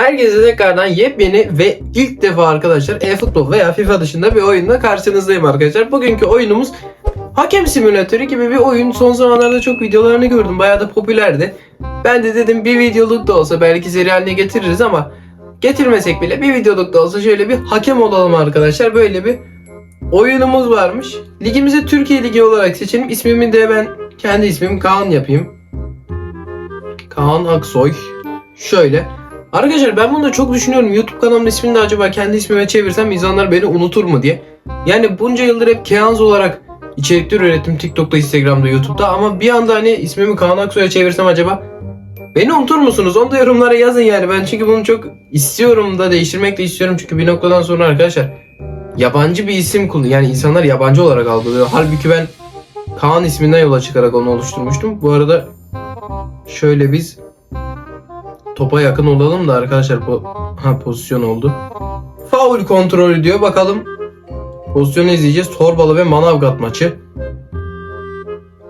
Herkese tekrardan yepyeni ve ilk defa arkadaşlar e-futbol veya FIFA dışında bir oyunla karşınızdayım arkadaşlar. Bugünkü oyunumuz Hakem Simülatörü gibi bir oyun. Son zamanlarda çok videolarını gördüm. Bayağı da popülerdi. Ben de dedim bir videoluk da olsa belki seri haline getiririz ama getirmesek bile bir videoluk da olsa şöyle bir hakem olalım arkadaşlar. Böyle bir oyunumuz varmış. Ligimizi Türkiye Ligi olarak seçelim. İsmimi de ben kendi ismim Kaan yapayım. Kaan Aksoy. Şöyle. Arkadaşlar ben bunu da çok düşünüyorum. YouTube kanalımın ismini de acaba kendi ismime çevirsem insanlar beni unutur mu diye. Yani bunca yıldır hep Keanz olarak içerikler ürettim TikTok'ta, Instagram'da, YouTube'da ama bir anda hani ismimi Kaan Aksoy'a çevirsem acaba beni unutur musunuz? Onu da yorumlara yazın yani. Ben çünkü bunu çok istiyorum da değiştirmek de istiyorum çünkü bir noktadan sonra arkadaşlar yabancı bir isim kullan yani insanlar yabancı olarak algılıyor. Halbuki ben Kaan isminden yola çıkarak onu oluşturmuştum. Bu arada şöyle biz topa yakın olalım da arkadaşlar po ha pozisyon oldu. Faul kontrolü diyor. Bakalım pozisyonu izleyeceğiz. Torbalı ve Manavgat maçı.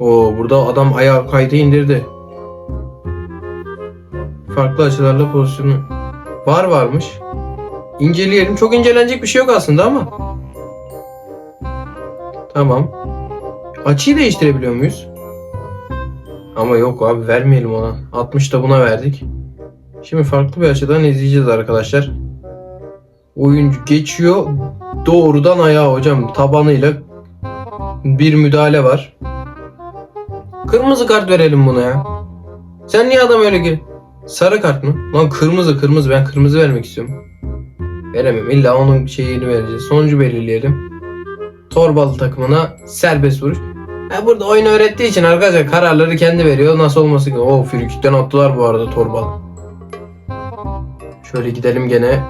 Oo burada adam ayağı kaydı indirdi. Farklı açılarla pozisyonu var varmış. İnceleyelim. Çok incelenecek bir şey yok aslında ama. Tamam. Açıyı değiştirebiliyor muyuz? Ama yok abi vermeyelim ona. 60 da buna verdik. Şimdi farklı bir açıdan izleyeceğiz arkadaşlar. Oyuncu geçiyor. Doğrudan ayağa hocam tabanıyla bir müdahale var. Kırmızı kart verelim buna ya. Sen niye adam öyle gir? Sarı kart mı? Lan kırmızı kırmızı ben kırmızı vermek istiyorum. Veremem illa onun şeyini vereceğiz. Sonucu belirleyelim. Torbalı takımına serbest vuruş. Ha, burada oyun öğrettiği için arkadaşlar kararları kendi veriyor. Nasıl olması ki? Oo frikikten attılar bu arada Torbalı. Şöyle gidelim gene.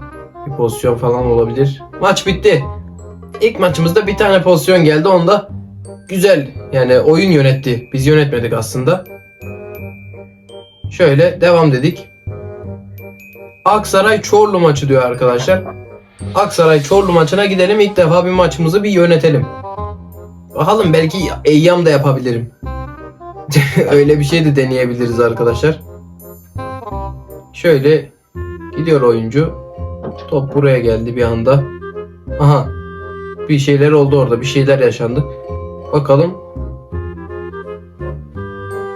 Bir pozisyon falan olabilir. Maç bitti. İlk maçımızda bir tane pozisyon geldi. Onda güzel. Yani oyun yönetti. Biz yönetmedik aslında. Şöyle devam dedik. Aksaray Çorlu maçı diyor arkadaşlar. Aksaray Çorlu maçına gidelim. İlk defa bir maçımızı bir yönetelim. Bakalım belki Eyyam da yapabilirim. Öyle bir şey de deneyebiliriz arkadaşlar. Şöyle gidiyor oyuncu. Top buraya geldi bir anda. Aha. Bir şeyler oldu orada. Bir şeyler yaşandı. Bakalım.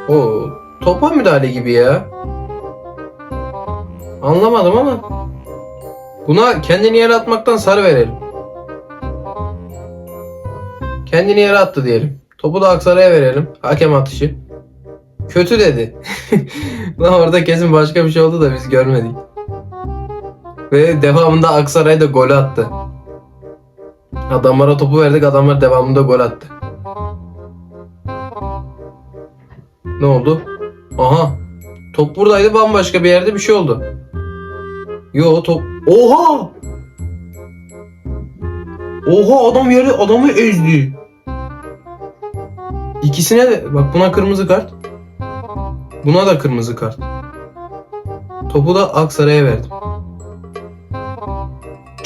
O topa müdahale gibi ya. Anlamadım ama. Buna kendini yere atmaktan sarı verelim. Kendini yere attı diyelim. Topu da Aksaray'a verelim. Hakem atışı. Kötü dedi. Lan orada kesin başka bir şey oldu da biz görmedik. Ve devamında Aksaray da gol attı. Adamlara topu verdik adamlar devamında gol attı. Ne oldu? Aha. Top buradaydı bambaşka bir yerde bir şey oldu. Yo top. Oha! Oha adam yere adamı ezdi. İkisine de bak buna kırmızı kart. Buna da kırmızı kart. Topu da Aksaray'a verdim.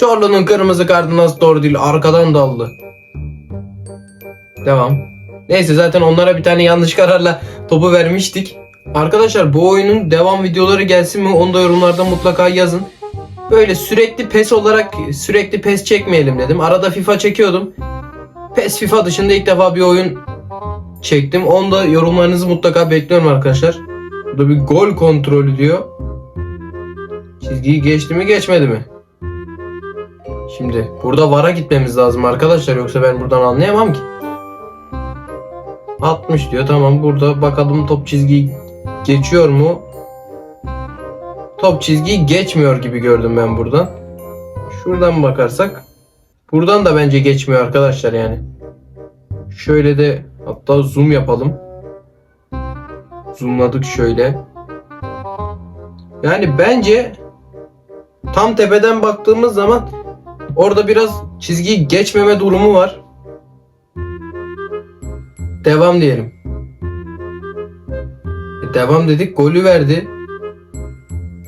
Çorlu'nun kırmızı kartı nasıl doğru değil arkadan daldı. Devam. Neyse zaten onlara bir tane yanlış kararla topu vermiştik. Arkadaşlar bu oyunun devam videoları gelsin mi onu da yorumlarda mutlaka yazın. Böyle sürekli PES olarak sürekli PES çekmeyelim dedim. Arada FIFA çekiyordum. PES FIFA dışında ilk defa bir oyun çektim. Onu da yorumlarınızı mutlaka bekliyorum arkadaşlar. Burada bir gol kontrolü diyor. Çizgiyi geçti mi geçmedi mi? Şimdi burada VAR'a gitmemiz lazım arkadaşlar yoksa ben buradan anlayamam ki. 60 diyor tamam burada bakalım top çizgiyi geçiyor mu? Top çizgiyi geçmiyor gibi gördüm ben buradan. Şuradan bakarsak buradan da bence geçmiyor arkadaşlar yani. Şöyle de hatta zoom yapalım. Zoomladık şöyle. Yani bence tam tepeden baktığımız zaman orada biraz çizgiyi geçmeme durumu var. Devam diyelim. E, devam dedik golü verdi.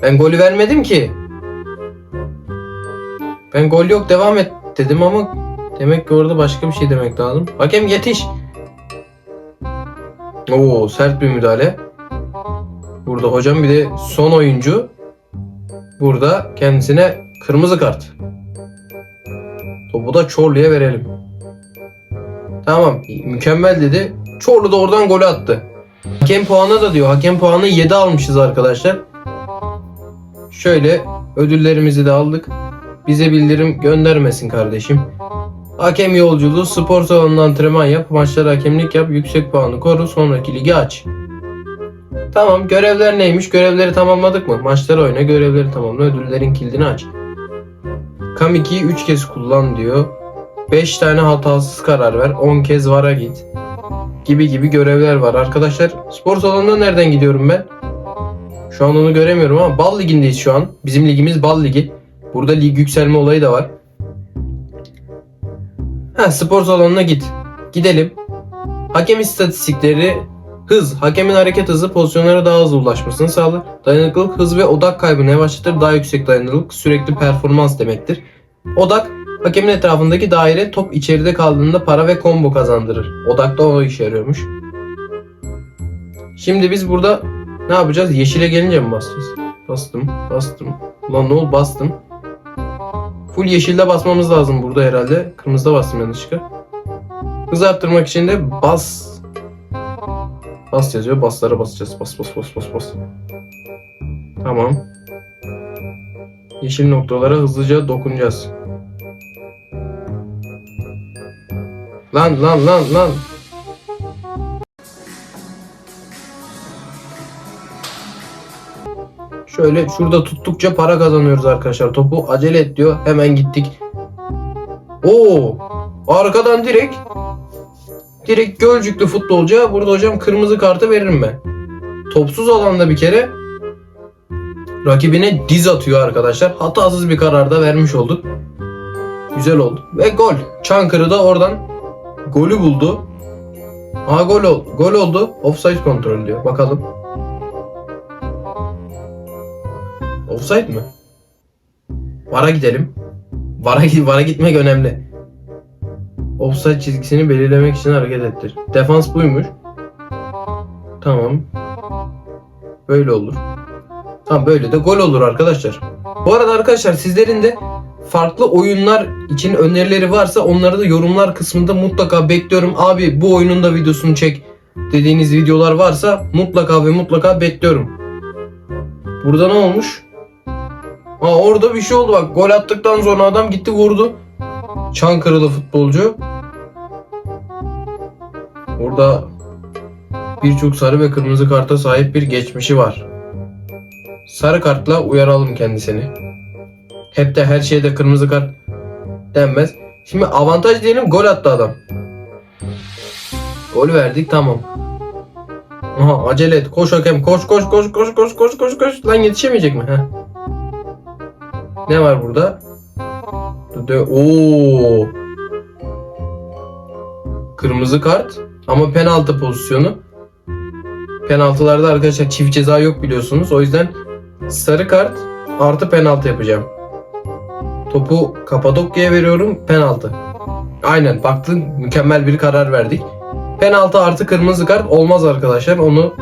Ben golü vermedim ki. Ben gol yok devam et dedim ama demek ki orada başka bir şey demek lazım. Hakem yetiş. Oo sert bir müdahale. Burada hocam bir de son oyuncu. burada kendisine kırmızı kart. Topu da Çorlu'ya verelim. Tamam mükemmel dedi. Çorlu da oradan golü attı. Hakem puanı da diyor. Hakem puanı 7 almışız arkadaşlar. Şöyle ödüllerimizi de aldık. Bize bildirim göndermesin kardeşim. Hakem yolculuğu, spor salonunda antrenman yap, maçlara hakemlik yap, yüksek puanı koru, sonraki ligi aç. Tamam, görevler neymiş? Görevleri tamamladık mı? Maçları oyna, görevleri tamamla, ödüllerin kilidini aç. Kam 2'yi 3 kez kullan diyor. 5 tane hatasız karar ver, 10 kez vara git. Gibi gibi görevler var. Arkadaşlar spor salonuna nereden gidiyorum ben? Şu an onu göremiyorum ama Bal Ligi'ndeyiz şu an. Bizim ligimiz Bal Ligi. Burada lig yükselme olayı da var. Ha spor salonuna git. Gidelim. Hakem istatistikleri hız, hakemin hareket hızı pozisyonlara daha hızlı ulaşmasını sağlar. Dayanıklılık, hız ve odak kaybını yavaşlatır. Daha yüksek dayanıklılık sürekli performans demektir. Odak, hakemin etrafındaki daire top içeride kaldığında para ve combo kazandırır. Odak da o işe yarıyormuş. Şimdi biz burada ne yapacağız? Yeşile gelince mi basacağız? Bastım, bastım. Ulan ne oldu? Bastım. Full yeşilde basmamız lazım burada herhalde. Kırmızıda bastım yanlışlıkla. Hız arttırmak için de bas. Bas yazıyor. Baslara basacağız. Bas bas bas bas bas. Tamam. Yeşil noktalara hızlıca dokunacağız. Lan lan lan lan. Şöyle şurada tuttukça para kazanıyoruz arkadaşlar. Topu acele et diyor. Hemen gittik. Oo! Arkadan direkt direkt Gölcüklü futbolcuya burada hocam kırmızı kartı veririm ben. Topsuz alanda bir kere rakibine diz atıyor arkadaşlar. Hatasız bir kararda vermiş olduk. Güzel oldu. Ve gol. Çankırı da oradan golü buldu. Aa gol, ol gol oldu. Offside kontrol diyor. Bakalım. Offside mi? Vara gidelim. Vara, vara gitmek önemli. Offside çizgisini belirlemek için hareket ettir. Defans buymuş. Tamam. Böyle olur. Tamam böyle de gol olur arkadaşlar. Bu arada arkadaşlar sizlerin de farklı oyunlar için önerileri varsa onları da yorumlar kısmında mutlaka bekliyorum. Abi bu oyunun da videosunu çek dediğiniz videolar varsa mutlaka ve mutlaka bekliyorum. Burada ne olmuş? Ha orada bir şey oldu bak. Gol attıktan sonra adam gitti vurdu. Çankırılı futbolcu. Orada birçok sarı ve kırmızı karta sahip bir geçmişi var. Sarı kartla uyaralım kendisini. Hep de her şeyde kırmızı kart denmez. Şimdi avantaj diyelim gol attı adam. Gol verdik tamam. Aha acele et. Koş hakem. Koş koş koş koş koş koş koş koş. Lan yetişemeyecek mi? Heh. Ne var burada? Dö- Oo. Kırmızı kart ama penaltı pozisyonu. Penaltılarda arkadaşlar çift ceza yok biliyorsunuz. O yüzden sarı kart artı penaltı yapacağım. Topu Kapadokya'ya veriyorum. Penaltı. Aynen baktın mükemmel bir karar verdik. Penaltı artı kırmızı kart olmaz arkadaşlar. Onu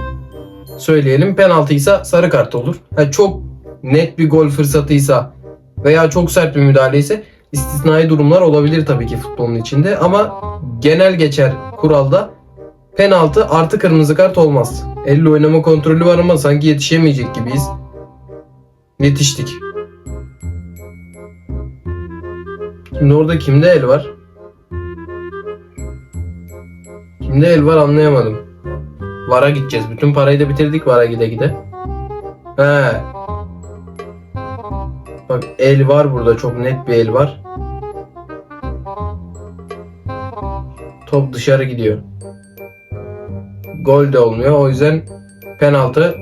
söyleyelim. Penaltıysa sarı kart olur. Ha, çok net bir gol fırsatıysa veya çok sert bir müdahale ise istisnai durumlar olabilir tabii ki futbolun içinde ama genel geçer kuralda penaltı artı kırmızı kart olmaz. Elle oynama kontrolü var ama sanki yetişemeyecek gibiyiz. Yetiştik. Şimdi orada kimde el var? Kimde el var anlayamadım. Vara gideceğiz. Bütün parayı da bitirdik Vara gide gide. He. Bak el var burada. Çok net bir el var. Top dışarı gidiyor. Gol de olmuyor. O yüzden penaltı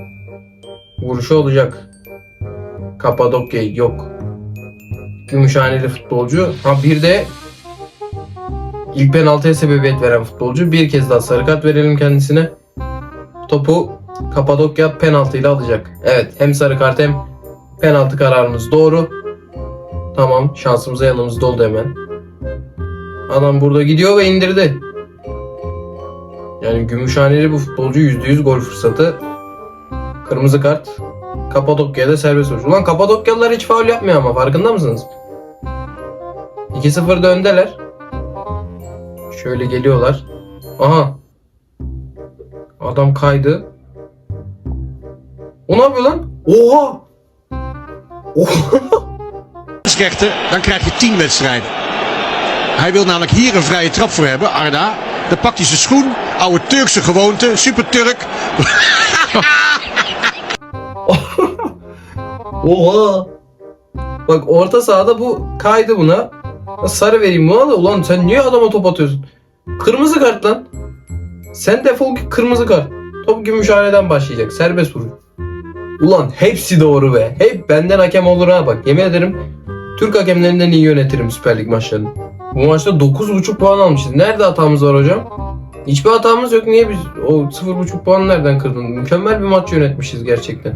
vuruşu olacak. Kapadokya yok. Gümüşhaneli futbolcu. Ha bir de ilk penaltıya sebebiyet veren futbolcu. Bir kez daha sarı kart verelim kendisine. Topu Kapadokya penaltıyla alacak. Evet hem sarı kart hem penaltı kararımız doğru. Tamam şansımıza yanımızda oldu hemen. Adam burada gidiyor ve indirdi. Yani Gümüşhaneli bu futbolcu %100 gol fırsatı. Kırmızı kart. Kapadokya'da serbest vuruş. Ulan Kapadokyalılar hiç faul yapmıyor ama farkında mısınız? 2-0'da öndeler. Şöyle geliyorlar. Aha. Adam kaydı. O ne yapıyor lan? Oha! Oha! dan krijg je 10 wedstrijden. Hij wil namelijk hier een vrije trap voor hebben, Arda. Dan pakt hij zijn schoen, oude Turkse gewoonte, super Turk. Oha! Bak orta sahada bu kaydı buna. Sarı vereyim buna da ulan sen niye adama top atıyorsun? Kırmızı kart lan. Sen defol git kırmızı kart. Top gümüşhaneden başlayacak. Serbest vuruş. Ulan hepsi doğru be. Hep benden hakem olur ha bak. Yemin ederim Türk hakemlerinden iyi yönetirim Süper Lig maçlarını. Bu maçta 9.5 puan almışız. Nerede hatamız var hocam? Hiçbir hatamız yok. Niye biz o 0.5 puan nereden kırdın? Mükemmel bir maç yönetmişiz gerçekten.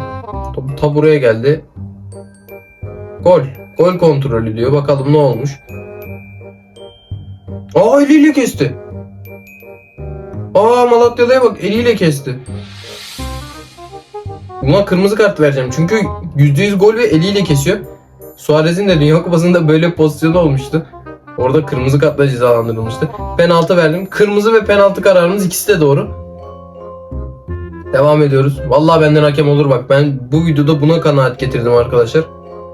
Top ta buraya geldi. Gol. Gol kontrolü diyor. Bakalım ne olmuş. Aa eliyle kesti. Aa Malatyalı'ya bak eliyle kesti. Buna kırmızı kart vereceğim. Çünkü %100 gol ve eliyle kesiyor. Suarez'in de Dünya Kupası'nda böyle pozisyonu olmuştu. Orada kırmızı kartla cezalandırılmıştı. Penaltı verdim. Kırmızı ve penaltı kararımız ikisi de doğru. Devam ediyoruz. Vallahi benden hakem olur bak. Ben bu videoda buna kanaat getirdim arkadaşlar.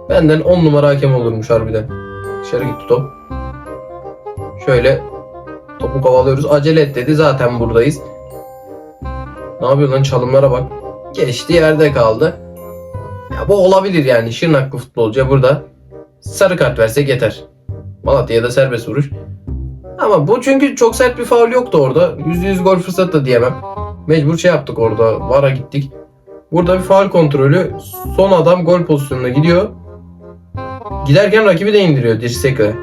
Benden 10 numara hakem olurmuş harbiden. Dışarı gitti top. Şöyle topu kovalıyoruz. Acele et dedi. Zaten buradayız. Ne yapıyor lan çalımlara bak. Geçti yerde kaldı. Ya bu olabilir yani. Şırnaklı futbolcuya burada sarı kart versek yeter. Malatya'da serbest vuruş. Ama bu çünkü çok sert bir faul yoktu orada. %100 gol fırsatı da diyemem. Mecbur şey yaptık orada. VAR'a gittik. Burada bir faul kontrolü. Son adam gol pozisyonuna gidiyor. Giderken rakibi de indiriyor dirsekle.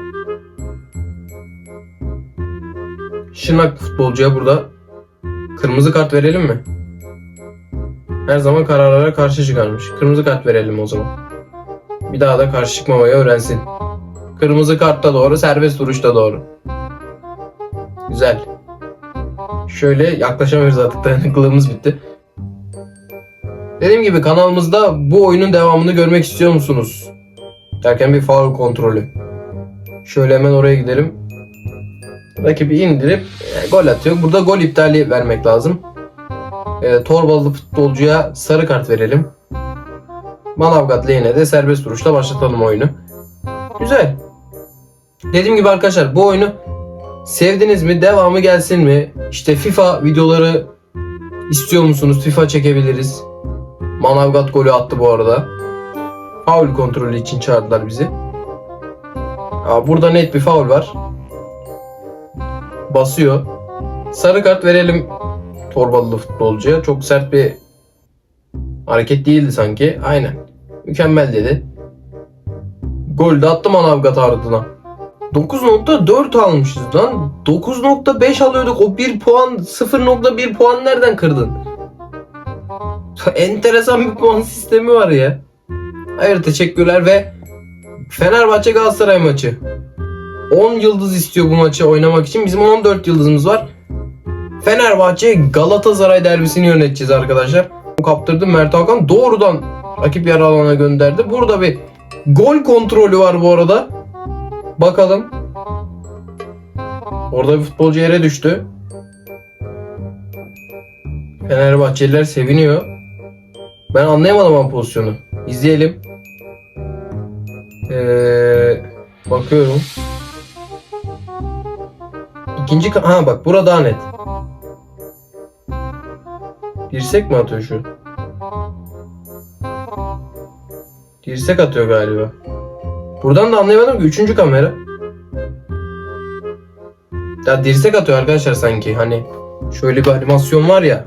Şırnak futbolcuya burada kırmızı kart verelim mi? Her zaman kararlara karşı çıkarmış. Kırmızı kart verelim o zaman. Bir daha da karşı çıkmamayı öğrensin. Kırmızı kart da doğru, serbest vuruş da doğru. Güzel. Şöyle yaklaşamıyoruz artık dayanıklılığımız bitti. Dediğim gibi kanalımızda bu oyunun devamını görmek istiyor musunuz? Derken bir faul kontrolü. Şöyle hemen oraya gidelim. Rakibi indirip e, gol atıyor. Burada gol iptali vermek lazım. E, Torbalı futbolcuya sarı kart verelim. Manavgat lehine de serbest vuruşla başlatalım oyunu. Güzel. Dediğim gibi arkadaşlar bu oyunu sevdiniz mi? Devamı gelsin mi? İşte FIFA videoları istiyor musunuz? FIFA çekebiliriz. Manavgat golü attı bu arada. Faul kontrolü için çağırdılar bizi. Aa, burada net bir faul var. Basıyor. Sarı kart verelim Torbalılı futbolcuya. Çok sert bir hareket değildi sanki. Aynen. Mükemmel dedi. Gol de attı Manavgat ardına. 9.4 almışız lan. 9.5 alıyorduk. O 1 puan 0.1 puan nereden kırdın? Enteresan bir puan sistemi var ya. Hayır teşekkürler ve Fenerbahçe Galatasaray maçı. 10 yıldız istiyor bu maçı oynamak için. Bizim 14 yıldızımız var. Fenerbahçe Galatasaray derbisini yöneteceğiz arkadaşlar. Kaptırdı Mert Hakan doğrudan rakip yarı alana gönderdi. Burada bir gol kontrolü var bu arada. Bakalım. Orada bir futbolcu yere düştü. Fenerbahçeliler seviniyor. Ben anlayamadım ama pozisyonu. İzleyelim. Ee, bakıyorum. İkinci ha bak burada daha net. Dirsek mi atıyor şu? Dirsek atıyor galiba. Buradan da anlayamadım ki üçüncü kamera. Ya dirsek atıyor arkadaşlar sanki hani şöyle bir animasyon var ya.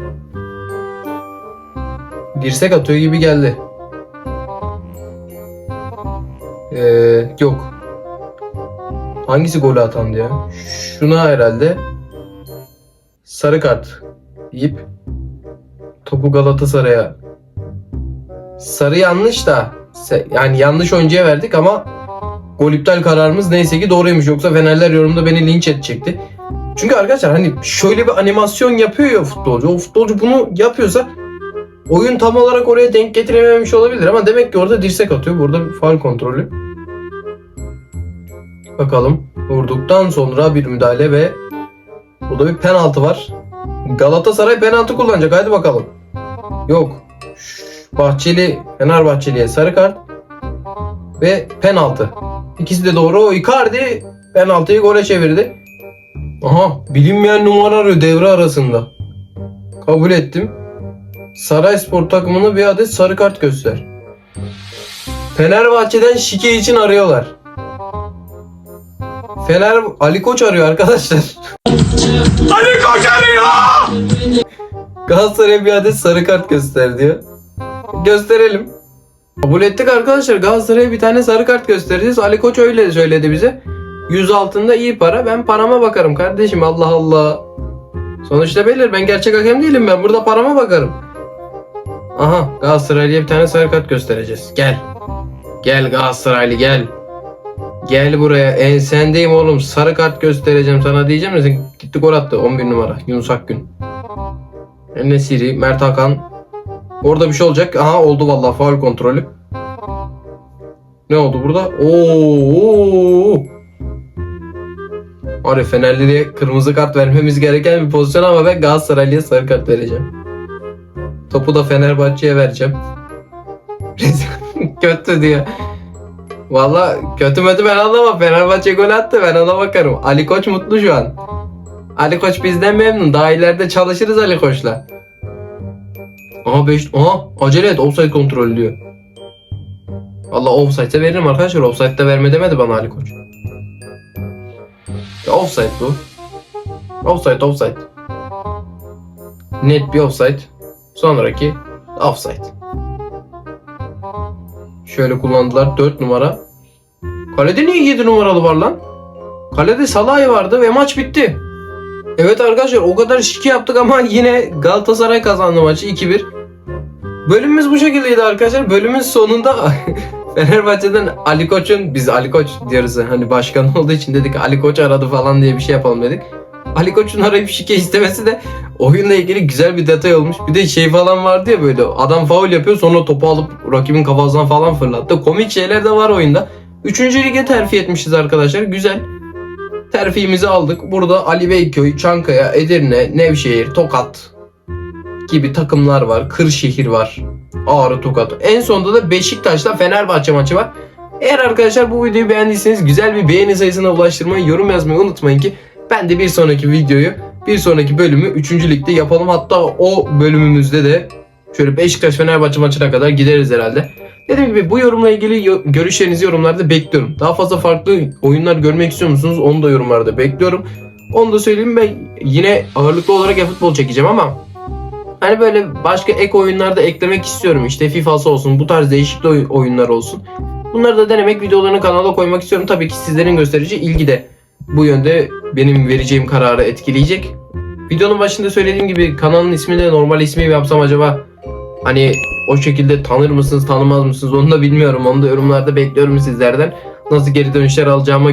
Dirsek atıyor gibi geldi. Ee, yok. Hangisi golü atandı ya? Şuna herhalde. Sarı kart deyip topu Galatasaray'a sarı yanlış da yani yanlış oyuncuya verdik ama gol iptal kararımız neyse ki doğruymuş. Yoksa Fenerler yorumda beni linç edecekti. Çünkü arkadaşlar hani şöyle bir animasyon yapıyor ya futbolcu. O futbolcu bunu yapıyorsa oyun tam olarak oraya denk getirememiş olabilir ama demek ki orada dirsek atıyor. Burada bir kontrolü. Bakalım. Vurduktan sonra bir müdahale ve burada bir penaltı var. Galatasaray penaltı kullanacak. Hadi bakalım. Yok. Bahçeli, Fenerbahçeli'ye sarı kart ve penaltı. İkisi de doğru. O Icardi penaltıyı gole çevirdi. Aha bilinmeyen numara arıyor devre arasında. Kabul ettim. Sarayspor takımına bir adet sarı kart göster. Fenerbahçe'den şike için arıyorlar. Fener Ali Koç arıyor arkadaşlar. Ali Koç arıyor! Galatasaray'a bir adet sarı kart göster diyor. Gösterelim. Kabul ettik arkadaşlar. Galatasaray'a bir tane sarı kart göstereceğiz. Ali Koç öyle söyledi bize. 100 altında iyi para. Ben parama bakarım kardeşim. Allah Allah. Sonuçta belli. Ben gerçek hakem değilim. Ben burada parama bakarım. Aha Galatasaray'a bir tane sarı kart göstereceğiz. Gel. Gel Galatasaraylı gel. Gel buraya. Ensendeyim oğlum. Sarı kart göstereceğim sana diyeceğim sen gitti gol attı. 11 numara. Yunus Akgün. Nesiri, Mert Hakan. Orada bir şey olacak. Aha oldu vallahi faul kontrolü. Ne oldu burada? Oo! Abi Fenerli'ye kırmızı kart vermemiz gereken bir pozisyon ama ben Galatasaraylı'ya sarı kart vereceğim. Topu da Fenerbahçe'ye vereceğim. kötü diyor. Valla kötü mütü ben anlamam. Fenerbahçe gol attı ben ona bakarım. Ali Koç mutlu şu an. Ali Koç bizden memnun. Daha ileride çalışırız Ali Koç'la. Aha 5 Aha acele et offside kontrol diyor. Valla offside'e veririm arkadaşlar. Offside'de verme demedi bana Ali Koç. Ya offside bu. Offside offside. Net bir offside. Sonraki offside. Şöyle kullandılar 4 numara. Kalede niye 7 numaralı var lan? Kalede Salah'ı vardı ve maç bitti. Evet arkadaşlar o kadar şike yaptık ama yine Galatasaray kazandı maçı 2-1. Bölümümüz bu şekildeydi arkadaşlar. Bölümün sonunda Fenerbahçe'den Ali Koç'un biz Ali Koç diyoruz hani başkan olduğu için dedik Ali Koç aradı falan diye bir şey yapalım dedik. Ali Koç'un arayıp şike istemesi de oyunla ilgili güzel bir detay olmuş. Bir de şey falan vardı ya böyle adam faul yapıyor sonra topu alıp rakibin kafasından falan fırlattı. Komik şeyler de var oyunda. Üçüncü lige terfi etmişiz arkadaşlar. Güzel. Terfimizi aldık. Burada Ali Beyköy, Çankaya, Edirne, Nevşehir, Tokat gibi takımlar var. Kırşehir var. Ağrı, Tokat. En sonunda da Beşiktaş'la Fenerbahçe maçı var. Eğer arkadaşlar bu videoyu beğendiyseniz güzel bir beğeni sayısına ulaştırmayı, yorum yazmayı unutmayın ki ben de bir sonraki videoyu, bir sonraki bölümü 3. ligde yapalım. Hatta o bölümümüzde de şöyle Beşiktaş Fenerbahçe maçına kadar gideriz herhalde. Dediğim gibi bu yorumla ilgili görüşlerinizi yorumlarda bekliyorum. Daha fazla farklı oyunlar görmek istiyor musunuz? Onu da yorumlarda bekliyorum. Onu da söyleyeyim ben yine ağırlıklı olarak e-futbol çekeceğim ama hani böyle başka ek oyunlarda eklemek istiyorum. İşte FIFA'sı olsun, bu tarz değişik de oy- oyunlar olsun. Bunları da denemek videolarını kanala koymak istiyorum. Tabii ki sizlerin gösterici ilgi de bu yönde benim vereceğim kararı etkileyecek. Videonun başında söylediğim gibi kanalın ismini normal ismi mi yapsam acaba hani o şekilde tanır mısınız tanımaz mısınız onu da bilmiyorum. Onu da yorumlarda bekliyorum sizlerden. Nasıl geri dönüşler alacağıma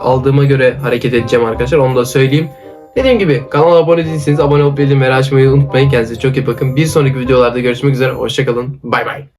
aldığıma göre hareket edeceğim arkadaşlar onu da söyleyeyim. Dediğim gibi kanala abone değilseniz abone olup bildirimleri açmayı unutmayın. Kendinize çok iyi bakın. Bir sonraki videolarda görüşmek üzere. Hoşçakalın. Bay bay.